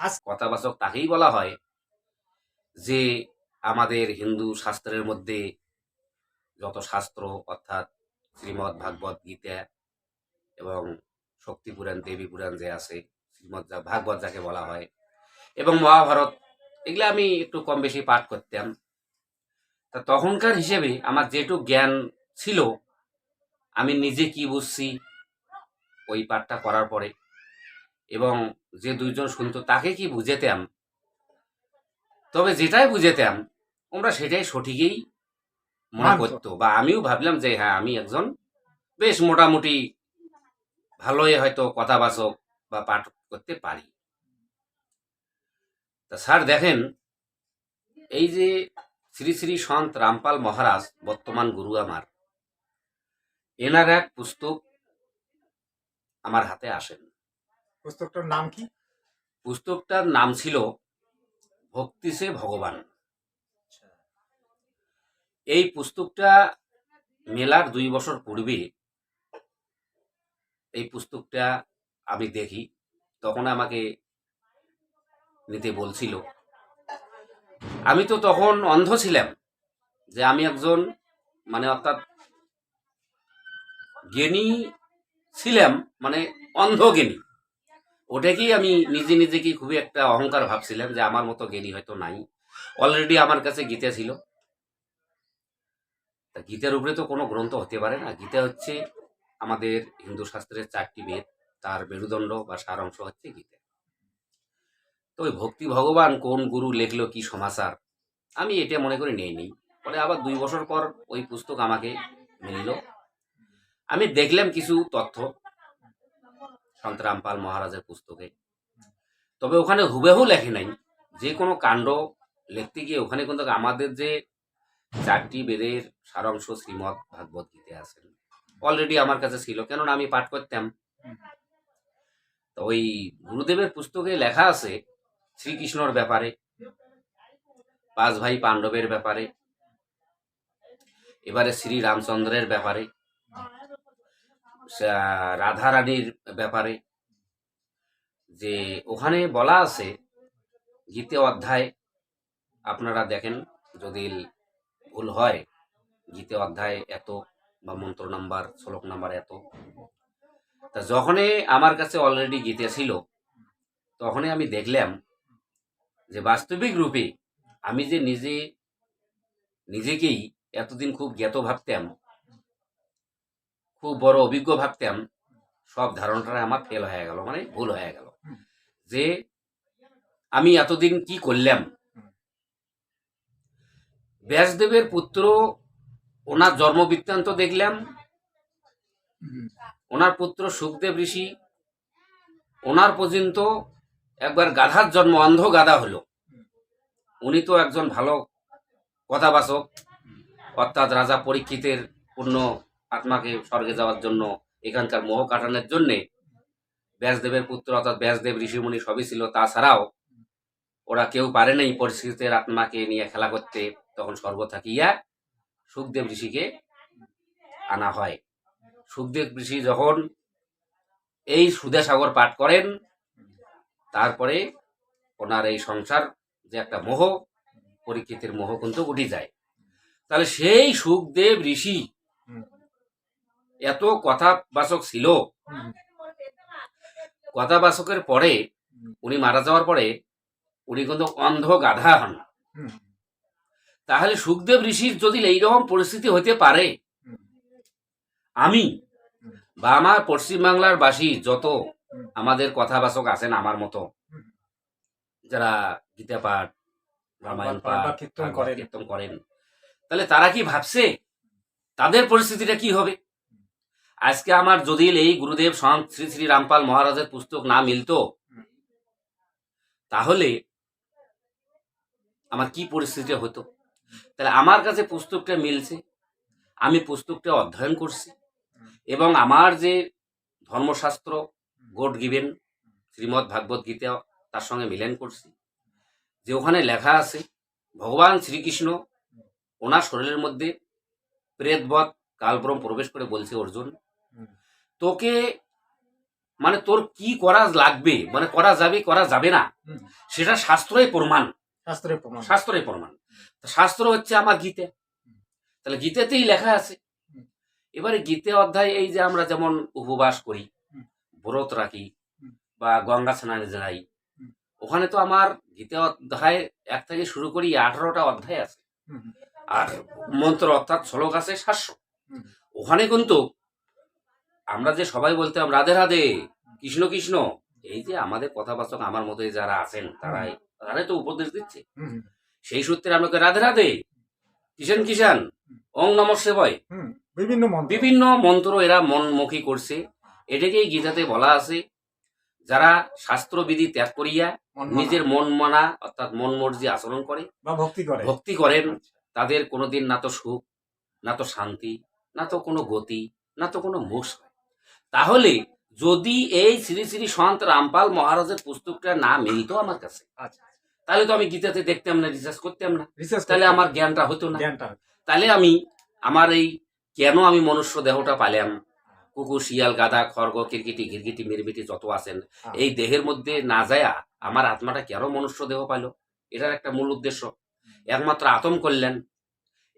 আজ কথাবাচক তাকেই বলা হয় যে আমাদের হিন্দু শাস্ত্রের মধ্যে যত শাস্ত্র অর্থাৎ শ্রীমৎ ভাগবত গীতা এবং শক্তি পুরাণ, দেবী পুরাণ যে আছে শ্রীমৎ যা, ভাগবত যাকে বলা হয় এবং মহাভারত, এগুলো আমি একটু কম বেশি পাঠ করতাম। তা তখনকার হিসেবে আমার যেটুকু জ্ঞান ছিল, আমি নিজে কি বুঝছি, ওই পাঠটা করার পরে এবং যে দুইজন শুনতো তাকে কি বুঝেতাম? তবে যেটাই বুঝেতাম ওরা সেটাই সঠিকই মনে। করতো। বা আমিও ভাবলাম যে হ্যাঁ আমি একজন বেশ মোটামুটি ভালোই হয়তো কথাবাচক বা পাঠ করতে পারি। তা স্যার দেখেন এই যে শ্রী শ্রী সন্ত রামপাল মহারাজ বর্তমান গুরু আমার এনার এক পুস্তক আমার হাতে আসেন। পুস্তকটার নাম কি? পুস্তকটার নাম ছিল ভক্তি সে ভগবান। এই পুস্তকটা মেলার দুই বছর পূর্বে এই পুস্তকটা আমি দেখি। তখন আমাকে নিতে বলছিল। আমি তো তখন অন্ধ ছিলাম যে আমি একজন মানে অর্থাৎ জ্ঞানী ছিলাম মানে অন্ধ জ্ঞানী। ওটাকেই আমি নিজে নিজেকে খুবই একটা অহংকার ভাবছিলাম যে আমার মতো জ্ঞানী হয়তো নাই। অলরেডি আমার কাছে গীতা ছিল। তা গীতার উপরে তো কোনো গ্রন্থ হতে পারে না। গীতা হচ্ছে আমাদের হিন্দু শাস্ত্রের চারটি বেদ। তার মেরুদণ্ড বা সারাংশ হচ্ছে গীতা। তো ওই ভক্তি ভগবান কোন গুরু লেখলো কি সমাচার, আমি এটা মনে করে নিয়ে নিই। পরে আবার দুই বছর পর ওই পুস্তক আমাকে মিলল। আমি দেখলাম কিছু তথ্য। সন্তরামপাল মহারাজের পুস্তকে। তবে ওখানে হুবেহু লেখে নাই। যে কোনো কাণ্ড লিখতে গিয়ে ওখানে কিন্তু আমাদের যে চারটি বেদের সারাংশ শ্রীমৎ ভাগবত গীতে আছেন। অলরেডি আমার কাছে ছিল, কেননা আমি পাঠ করতাম। তো ওই গুরুদেবের পুস্তকে লেখা আছে শ্রীকৃষ্ণর ব্যাপারে, পাঁচ ভাই পাণ্ডবের ব্যাপারে, এবারে শ্রী রামচন্দ্রের ব্যাপারে। সা- রাধারানীর ব্যাপারে যে ওখানে বলা আছে গীতে অধ্যায় আপনারা দেখেন, যদি ভুল হয় গীতে অধ্যায় এত বা মন্ত্র নাম্বার, শ্লোক নাম্বার এত। তা যখনই আমার কাছে অলরেডি গীতে ছিল, তখনই আমি দেখলাম যে বাস্তবিক রূপে আমি যে নিজে, নিজেকেই এতদিন খুব জ্ঞাত ভাবতাম খুব বড় অভিজ্ঞ ভাবতাম সব ধারণাটা আমার ফেল হয়ে গেল মানে ভুল হয়ে গেল। যে আমি এতদিন কি করলাম? ব্যাসদেবের পুত্র ওনার জন্ম বৃত্তান্ত দেখলাম ওনার পুত্র সুখদেব ঋষি ওনার পর্যন্ত একবার গাধার জন্ম অন্ধ গাধা হলো। উনি তো একজন ভালো কথাবাচক অর্থাৎ রাজা পরীক্ষিতের পূর্ণ আত্মাকে স্বর্গে যাওয়ার জন্য এখানকার মোহ কাটানোর জন্যে ব্যাসদেবের পুত্র অর্থাৎ ব্যাসদেব, ঋষিমুনি সবই ছিল। তাছাড়াও ওরা কেউ পারে নাই পরিস্থিতির আত্মাকে নিয়ে খেলা করতে। তখন স্বর্গ থাকিয়া সুখদেব ঋষিকে আনা হয়। সুখদেব ঋষি যখন এই সুধা সাগর পাঠ করেন, তারপরে ওনার এই সংসার যে একটা মোহ, পরীক্ষিতের মোহ কিন্তু উঠে যায়। তাহলে সেই সুখদেব ঋষি এত কথাবাচক ছিল। কথাবাচকের পরে উনি মারা যাওয়ার পরে উনি কিন্তু অন্ধ গাধা হন। তাহলে সুখদেব ঋষির যদি এইরকম পরিস্থিতি হতে পারে আমি বা আমার পশ্চিমবাংলার বাসী যত আমাদের কথাবাচক আছেন আমার মতো যারা গীতা পাঠ রামায়ণ পাঠ কীর্তন করেন তাহলে তারা কি ভাবছে তাদের পরিস্থিতিটা কি হবে? আজকে আমার যদি এই গুরুদেব সন্ত শ্রী শ্রী রামপাল মহারাজের পুস্তক না মিলতো, তাহলে আমার কি পরিস্থিতি হতো? তাহলে আমার কাছে পুস্তকটা মিলছে, আমি পুস্তকটা অধ্যয়ন করছি, এবং আমার যে ধর্মশাস্ত্র, গোড গিভেন শ্রীমৎ ভাগবত গীতা, তার সঙ্গে মিলেন করছি, যে ওখানে লেখা আছে, ভগবান শ্রীকৃষ্ণ ওনার শরীরের মধ্যে প্রেতবধ কালব্রম প্রবেশ করে বলছে অর্জুন তোকে মানে তোর কি করা লাগবে? মানে করা যাবে করা যাবে না। সেটা শাস্ত্রই প্রমাণ। শাস্ত্রের প্রমাণ। শাস্ত্রই প্রমাণ। তো শাস্ত্র হচ্ছে আমার গীতে। তাহলে গীতেতেই লেখা আছে। এবারে গীতে অধ্যায় এই যে আমরা যেমন উপবাস করি ব্রত রাখি বা গঙ্গা স্নানে যাই ওখানে তো আমার গীতে অধ্যায় এক থেকে শুরু করি আঠারোটা অধ্যায় আছে। আর মন্ত্র অর্থাৎ শ্লোক আছে সাতশো। ওখানে কিন্তু আমরা যে সবাই বলতাম রাধে রাধে কৃষ্ণ কৃষ্ণ। এই যে আমাদের কথাবাচক আমার মতো যারা আছেন তারাই তারাই তো উপদেশ দিচ্ছে। সেই সূত্রে আমাকে রাধে রাধে কিষান কিষান অং নম সেবয় বিভিন্ন বিভিন্ন মন্ত্র এরা মনমুখী করছে। এটাকেই গীতাতে বলা আছে যারা শাস্ত্রবিধি ত্যাগ করিয়া নিজের মন মানা অর্থাৎ মন মর্জি আচরণ করে বা ভক্তি করে। ভক্তি করেন তাদের কোনোদিন না তো সুখ না তো শান্তি না তো কোনো গতি না তো কোনো মোক্ষ। হয় তাহলে যদি এই শ্রী শ্রী সন্ত রামপাল মহারাজের পুস্তকটা না মিলতো আমার কাছে। আচ্ছা তাহলে তো আমি গীতাতে দেখতাম না রিসার্চ করতাম না। তাহলে আমার জ্ঞানটা হতো না। জ্ঞানটা তাহলে আমি আমার এই কেন আমি মনুষ্য দেহটা পাইলাম? কুকুর শিয়াল গাধা খড়গ কিরকিটি ঘিরগিটি মিরমিটি যত আছেন হ্যাঁ। এই দেহের মধ্যে না যায়া আমার আত্মাটা কেন মনুষ্য দেহ পাইল? এটার একটা মূল উদ্দেশ্য। একমাত্র আতম করলেন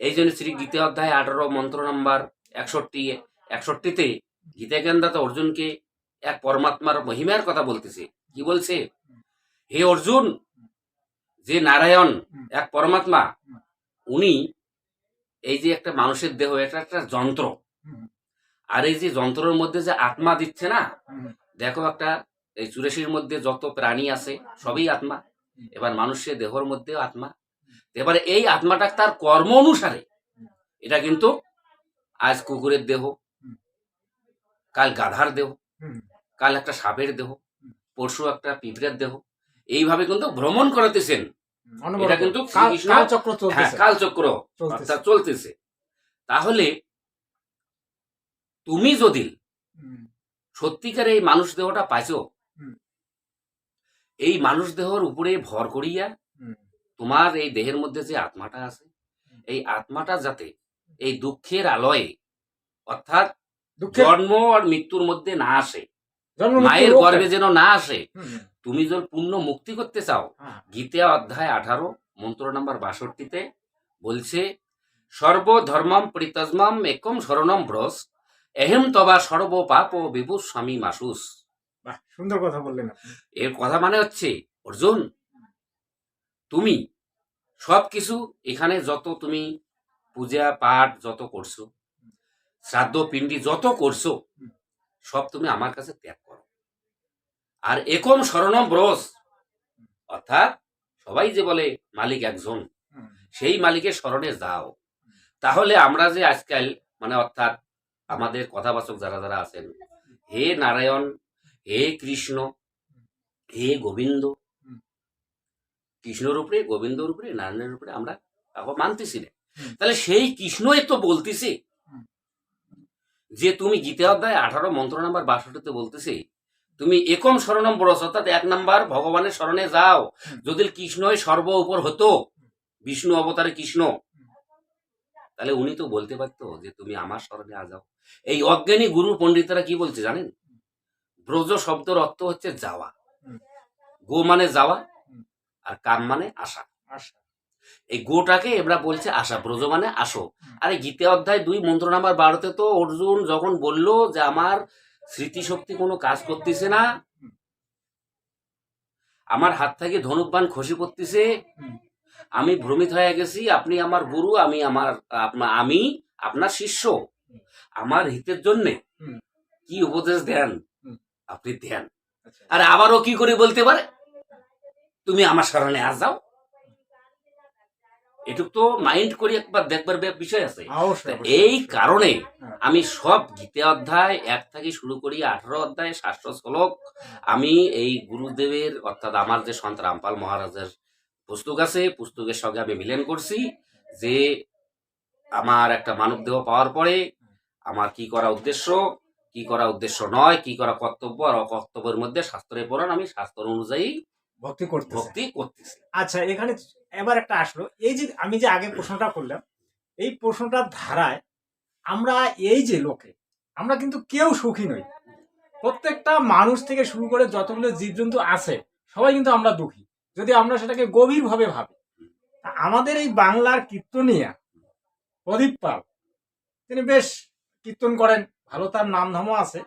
এই জন্য শ্রী গীতা অধ্যায় আঠারো মন্ত্র নাম্বার একষট্টি একষট্টিতে গীতা জ্ঞানদাতা অর্জুনকে এক পরমাত্মার মহিমার কথা বলতেছে। কি বলছে? হে অর্জুন, যে নারায়ণ এক পরমাত্মা, উনি এই যে একটা মানুষের দেহ, এটা একটা যন্ত্র। আর এই যে যন্ত্রের মধ্যে যে আত্মা দিচ্ছে না, দেখো একটা এই চুরেশির মধ্যে যত প্রাণী আছে, সবই আত্মা। এবার মানুষের দেহর মধ্যেও আত্মা। এবারে এই আত্মাটা তার কর্ম অনুসারে। এটা কিন্তু আজ কুকুরের দেহ কাল গাধার দেহ কাল একটা সাপের দেহ পরশু একটা পিঁপড়ের দেহ। এইভাবে কিন্তু ভ্রমণ করাতেছেন। এটা কিন্তু কালচক্র হ্যাঁ চলতেছে। অর্থাৎ চলতেছে। তাহলে তুমি যদি সত্যিকার এই মানুষ দেহটা পাইছো এই মানুষ দেহর উপরে ভর করিয়া তোমার এই দেহের মধ্যে যে আত্মাটা আছে এই আত্মাটা যাতে এই দুঃখের আলয়ে অর্থাৎ জন্ম আর মৃত্যুর মধ্যে না আসে। মায়ের গর্ভে যেন না আসে তুমি যদি পূর্ণ মুক্তি করতে চাও হ্যাঁ, গীতা অধ্যায় আঠারো মন্ত্র নাম্বার বাষট্টিতে বলছে সর্বধর্মম পরিতজমম একম শরণম ব্রস এহেম তবা সর্ব পাপ ও বিভু স্বামী মাসুস সুন্দর কথা বললেন এর কথা মানে হচ্ছে অর্জুন তুমি সব কিছু এখানে যত তুমি পূজা পাঠ যত করছ শ্রাদ্ধ, পিণ্ডি যত করছ, সব তুমি আমার কাছে ত্যাগ করো। আর একম শরণম ব্রস অর্থাৎ সবাই যে বলে মালিক একজন, সেই মালিকের স্মরণে যাও। তাহলে আমরা যে আজকাল মানে অর্থাৎ আমাদের কথাবাচক যারা যারা আছেন, হে নারায়ণ, হে কৃষ্ণ, হে গোবিন্দ কৃষ্ণর উপরে গোবিন্দর উপরে নারায়ণের উপরে আমরা মানতেছি না। তাহলে সেই কৃষ্ণই তো বলতেছে। যে তুমি গীতা অধ্যায় আঠারো মন্ত্র নাম্বার বাষট্টিতে বলতেছে তুমি একম শরণম বড় অর্থাৎ এক নাম্বার ভগবানের শরণে যাও। যদি কৃষ্ণই সর্ব উপর হতো বিষ্ণু অবতারে কৃষ্ণ তাহলে উনি তো বলতে পারতো যে তুমি আমার স্মরণে আ যাও। এই অজ্ঞানী গুরু পণ্ডিতরা কি বলছে জানেন? ব্রজ শব্দের অর্থ হচ্ছে যাওয়া। গো মানে যাওয়া আর কাম মানে আশা আশা এই গোটাকে এবার বলছে আশা ব্রজ মানে আসো। আরে গীতে অধ্যায় দুই মন্ত্র নাম্বার বারোতে তো অর্জুন যখন বলল যে আমার স্মৃতিশক্তি কোনো কাজ করতেছে না আমার হাত থেকে ধনুকবান খসি পড়তেছে। আমি ভ্রমিত হয়ে গেছি আপনি আমার গুরু আমি আমার আমি আপনার শিষ্য। আমার হিতের জন্য কি উপদেশ দেন? আপনি দেন। আচ্ছা। আর আবারও কি করে বলতে পারে? তুমি আমার স্মরণে আস যাও। এটুক তো মাইন্ড করি একবার দেখবার বিষয় আছে। অবশ্যই এই কারণে হ্যাঁ। আমি সব গীতা অধ্যায় এক থেকে শুরু করি আঠারো অধ্যায় শাস্ত্র শ্লোক। আমি এই গুরুদেবের অর্থাৎ আমার যে সন্ত রামপাল মহারাজের পুস্তক আছে পুস্তকের সঙ্গে আমি মিলন করছি যে আমার একটা মানব দেহ পাওয়ার পরে আমার কি করা উদ্দেশ্য কি করা উদ্দেশ্য নয় কি করা কর্তব্য আর অকর্তব্যের মধ্যে শাস্ত্রের পড়ান আমি শাস্ত্র অনুযায়ী ভক্তি করতে ভক্তি করতেছে। আচ্ছা এখানে এবার একটা আসলো। এই যে আমি যে আগে প্রশ্নটা করলাম এই প্রশ্নটার ধারায় আমরা এই যে লোকে আমরা কিন্তু কেউ সুখী নই। প্রত্যেকটা মানুষ থেকে শুরু করে যতগুলো জীবজন্তু আছে সবাই কিন্তু আমরা দুঃখী। যদি আমরা সেটাকে গভীরভাবে ভাবি তা আমাদের এই বাংলার কীর্তনিয়া প্রদীপ পাল তিনি বেশ কীর্তন করেন ভালো তার নাম ধামও আছে।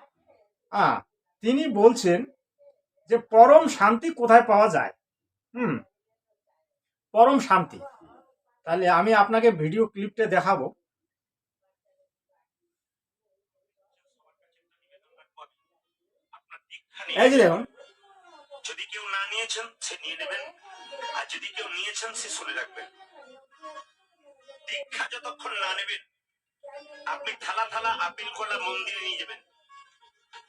হ্যাঁ তিনি বলছেন যে পরম শান্তি কোথায় পাওয়া যায়? হুম, পরম শান্তি। তাহলে আমি আপনাকে ভিডিও ক্লিপটা দেখাবো। এই যে দেখুন। যদি কেউ না নিয়েছেন, সে নিয়ে নেবেন। আর যদি কেউ নিয়েছেন, সে শুনে রাখবেন। দীক্ষা যতক্ষণ না নেবেন, আপনি থালা থালা, আপিল কলা মন্দিরে নিয়ে যাবেন।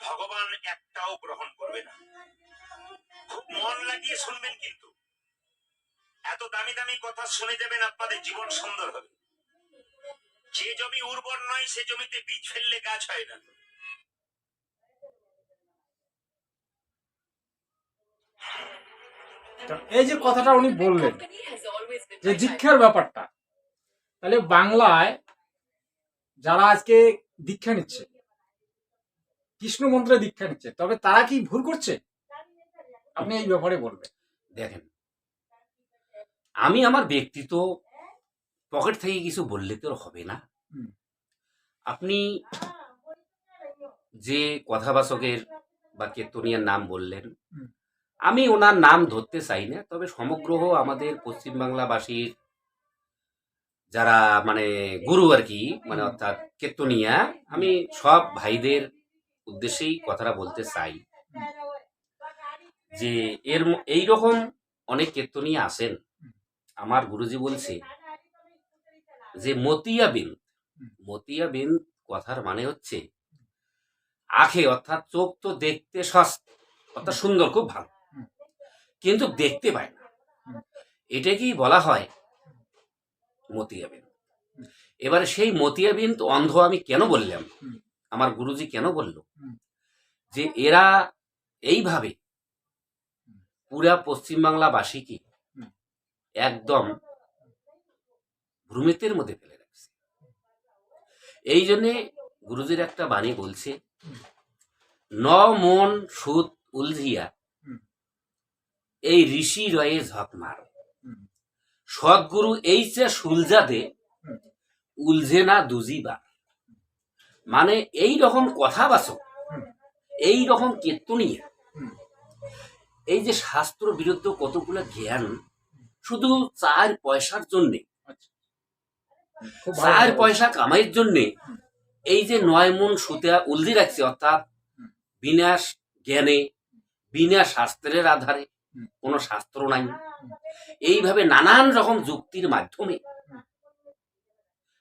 ভগবান একটাও গ্রহণ করবে না। খুব মন লাগিয়ে শুনবেন কিন্তু। এত দামি দামি কথা শুনে যাবেন আপনাদের জীবন সুন্দর হবে। যে জমি উর্বর নয় সে জমিতে বীজ ফেললে গাছ হয় না। এই যে কথাটা উনি বললেন যে দীক্ষার ব্যাপারটা তাহলে বাংলায় যারা আজকে দীক্ষা নিচ্ছে কৃষ্ণ মন্ত্রে দীক্ষা নিচ্ছে তবে তারা কি ভুল করছে? আপনি এই ব্যাপারে বলবেন। দেখেন আমি আমার ব্যক্তিত্ব পকেট থেকে কিছু বললে তো হবে না। আপনি যে কথাবাচকের বা কেতনিয়ার নাম বললেন আমি ওনার নাম ধরতে চাই না তবে সমগ্র আমাদের পশ্চিমবাংলাবাসীর যারা মানে গুরু আর কি মানে অর্থাৎ কেতনিয়া আমি সব ভাইদের উদ্দেশ্যেই কথাটা বলতে চাই। যে এর ম- এইরকম অনেক কীর্তনীয় আসেন আমার গুরুজি বলছে যে, মতিয়া বিন মতিয়া বিন কথার মানে হচ্ছে আখে, অর্থাৎ চোখ তো দেখতে সস্ত, অর্থাৎ সুন্দর, খুব ভালো। কিন্তু দেখতে পায় না। এটাকেই বলা হয়? মতিয়া বিন। এবারে সেই মতিয়া বিন তো অন্ধ আমি কেন বললাম? আমার গুরুজি কেন বলল? যে এরা এইভাবে। পুরা পশ্চিমবাংলাবাসীকে। একদম ভ্রমিতের মধ্যে ফেলে রাখছে এই জন্যে গুরুজির একটা বাণী বলছে ন মন সুদ উলঝিয়া এই ঋষি রয়ে ঝক মার হুম। সদ্গুরু এই যে সুলজা দে উলঝে না দুজিবা মানে এই রকম কথাবাচক। এই রকম কেতনিয়া হুম। এই যে শাস্ত্র বিরুদ্ধ কতগুলো জ্ঞান শুধু চার পয়সার জন্যে চার পয়সা কামাইয়ের জন্যে এই যে নয় মন সুতে উলদি রাখছে অর্থাৎ বিনা জ্ঞানে বিনা শাস্ত্রের আধারে। কোনো শাস্ত্র নাই। এইভাবে নানান রকম যুক্তির মাধ্যমে।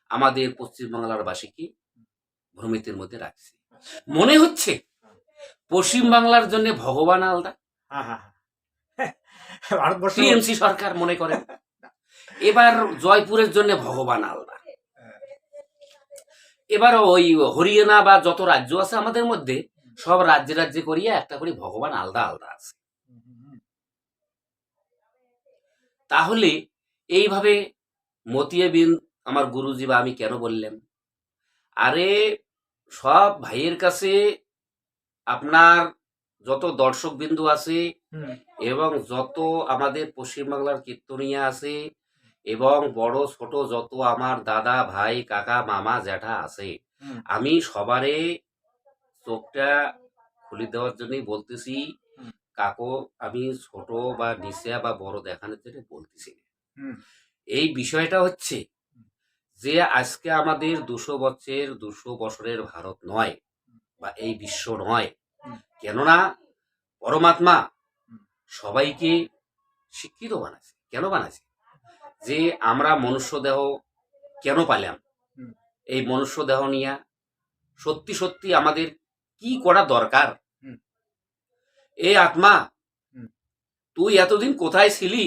আমাদের পশ্চিমবাংলার বাসীকে ভ্রমিতের মধ্যে রাখছে। মনে হচ্ছে পশ্চিম বাংলার জন্য ভগবান আলাদা? টিএমসি সরকার মনে করেন এবার জয়পুরের জন্য ভগবান আলাদা। এবার ওই হরিয়ানা বা যত রাজ্য আছে আমাদের মধ্যে, সব রাজ্যে রাজ্যে করিয়া একটা করে ভগবান আলাদা আলাদা আছে। তাহলে এইভাবে মতিয়ে বিন আমার গুরুজি বা আমি কেন বললাম আরে, সব ভাইয়ের কাছে আপনার যত দর্শক বিন্দু আছে এবং যত আমাদের পশ্চিমবাংলার কীর্তনিয়া আছে এবং বড় ছোট যত আমার দাদা ভাই কাকা মামা জ্যাঠা আছে আমি সবারে চোখটা খুলে দেওয়ার জন্যই বলতেছি। কাকো আমি ছোট বা নিচা বা বড় দেখানোর জন্য বলতেছি এই বিষয়টা হচ্ছে যে আজকে আমাদের দুশো বছরের দুশো বছরের ভারত নয় বা এই বিশ্ব নয়। কেননা পরমাত্মা সবাইকে শিক্ষিত বানাচ্ছে কেন বানাচ্ছে যে আমরা মনুষ্য দেহ কেন পালাম এই মনুষ্য দেহ নিয়ে সত্যি সত্যি আমাদের কি করা দরকার? হুম। এ আত্মা তুই এতদিন কোথায় ছিলি?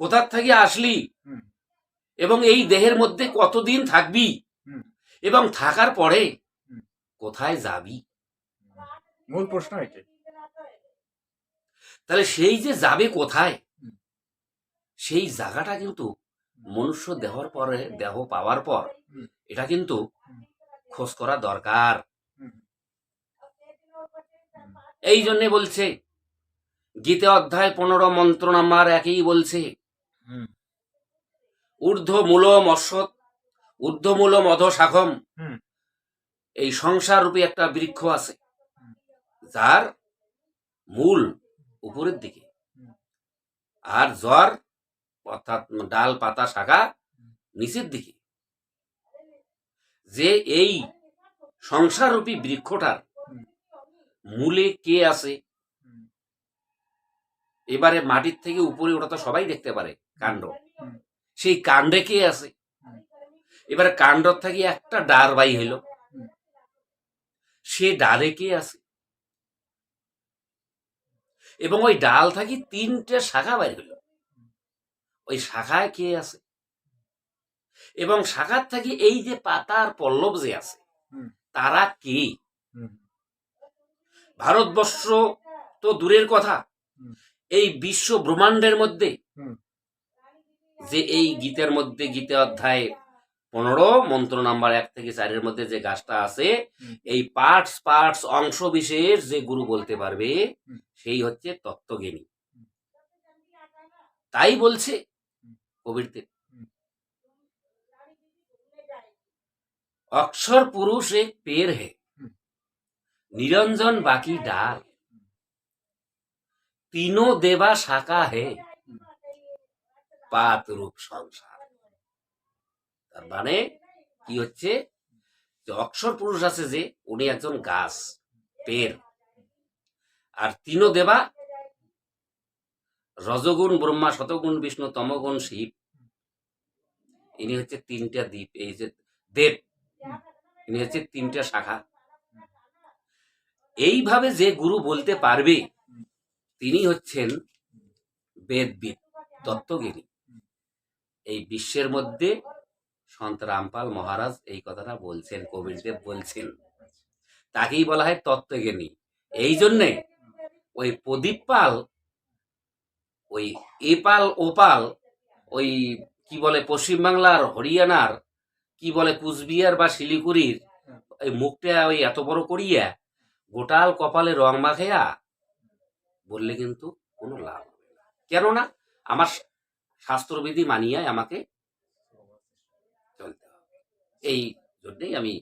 কোথার থেকে আসলি? এবং এই দেহের মধ্যে কতদিন থাকবি? এবং থাকার পরে। কোথায় যাবি? মূল প্রশ্ন এটাই। তাহলে সেই যে যাবে কোথায়? সেই জায়গাটা কিন্তু মনুষ্য দেহর পরে দেহ পাওয়ার পর এটা কিন্তু খোঁজ করা দরকার। এই জন্য বলছে গীতে অধ্যায় পনেরো মন্ত্র নাম্বার একই বলছে হুম। ঊর্ধ্ব মূলম অশ্বত ঊর্ধ্ব মূলম অধ শাখম। এই সংসার রূপী একটা বৃক্ষ আছে, যার মূল উপরের দিকে। আর জ্বর, অর্থাৎ ডাল, পাতা, শাখা নিচের দিকে। যে এই সংসার রূপী বৃক্ষটার মূলে কে আছে, এবারে মাটির থেকে উপরে ওটা তো সবাই দেখতে পারে, কাণ্ড। সেই কাণ্ডে কে আছে? এবারে কাণ্ড থেকে একটা ডার বাই হইল। সে ডালে কে আছে? এবং ওই ডাল থাকি তিনটে শাখা বাইর হইল। ওই শাখায় কে আছে? এবং শাখার থাকি এই যে পাতার পল্লব যে আছে তারা কে? ভারতবর্ষ তো দূরের কথা। এই বিশ্ব ব্রহ্মাণ্ডের মধ্যে। যে এই গীতের মধ্যে গীতে অধ্যায় পনেরো মন্ত্র নাম্বার এক থেকে চারের মধ্যে যে গাছটা আছে এই পার্টস পার্টস অংশ বিশেষ যে গুরু বলতে পারবে সেই হচ্ছে তত্ত্বজ্ঞানী তাই বলছে। কবিরদের। অক্ষর পুরুষ এক পের হে। নিরঞ্জন বাকি ডাল তিনো দেবা শাখা হে হুম। পাত রূপ সংসার তার মানে কি হচ্ছে? যে অক্ষর পুরুষ আছে যে, উনি একজন গাছ, পের। আর তিনো দেবা, রজগুণ, ব্রহ্মা, শতগুণ, বিষ্ণু, তমগুণ, শিব। ইনি হচ্ছে তিনটা দ্বীপ, এই যে দেব। ইনি হচ্ছে তিনটা শাখা। এইভাবে যে গুরু বলতে পারবে, তিনি হচ্ছেন বেদবিদ তত্ত্বজ্ঞানী এই বিশ্বের মধ্যে সন্ত রামপাল মহারাজ এই কথাটা বলছেন কবিরদেব বলছেন। তাকেই বলা হয় তত্ত্বজ্ঞানী। এই জন্যে ওই প্রদীপ পাল, ওই এপাল ওপাল ওই কি বলে পশ্চিমবাংলার হরিয়ানার, কি বলে কুচবিহার বা শিলিগুড়ির ওই মুখটা ওই এত বড় করিয়া গোটাল কপালে রং মাখাইয়া বললে কিন্তু কোনো লাভ কেননা, আমার শাস্ত্রবিধি মানিয়ায় আমাকে এই জন্যেই আমি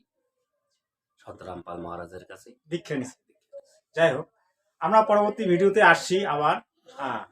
সন্তরামপাল মহারাজের কাছে দীক্ষা নিচ্ছি যাই হোক, আমরা পরবর্তী ভিডিওতে আসছি আবার। হ্যাঁ